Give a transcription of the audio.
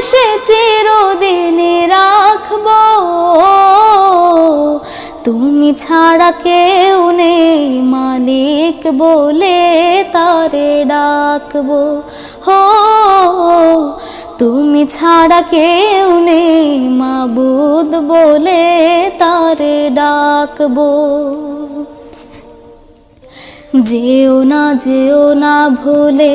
ভালোবেসে চিরদিনে রাখব। তুমি ছাড়া কেউ নেই, মালিক বলে তারে ডাকবো। হো, তুমি ছাড়া কেউ নেই, মাবুদ বলে তারে ডাকবো। যেও না যেও না ভুলে